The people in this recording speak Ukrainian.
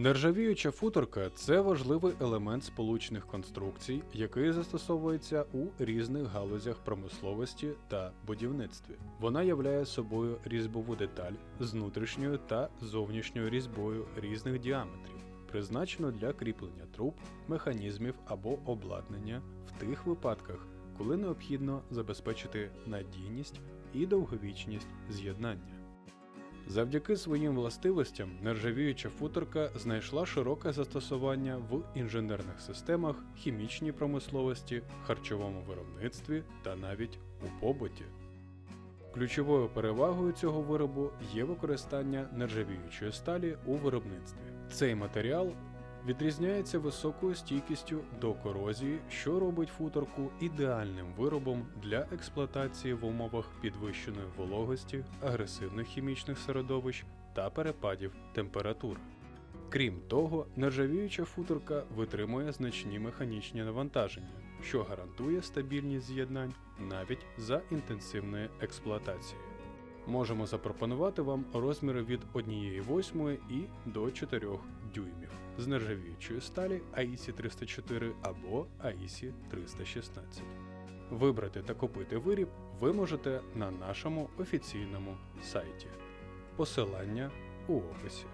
Нержавіюча футорка це важливий елемент сполучних конструкцій, який застосовується у різних галузях промисловості та будівництві. Вона являє собою різьбову деталь з внутрішньою та зовнішньою різьбою різних діаметрів, призначену для кріплення труб, механізмів або обладнання в тих випадках, коли необхідно забезпечити надійність і довговічність з'єднання. Завдяки своїм властивостям нержавіюча футорка знайшла широке застосування в інженерних системах, хімічній промисловості, харчовому виробництві та навіть у побуті. Ключовою перевагою цього виробу є використання нержавіючої сталі у виробництві. Цей матеріал відрізняється високою стійкістю до корозії, що робить футорку ідеальним виробом для експлуатації в умовах підвищеної вологості, агресивних хімічних середовищ та перепадів температур. Крім того, нержавіюча футорка витримує значні механічні навантаження, що гарантує стабільність з'єднань навіть за інтенсивної експлуатації. Можемо запропонувати вам розміри від 1,8 і до 4 дюймів з нержавіючої сталі AISI 304 або AISI 316. Вибрати та купити виріб ви можете на нашому офіційному сайті. Посилання у описі.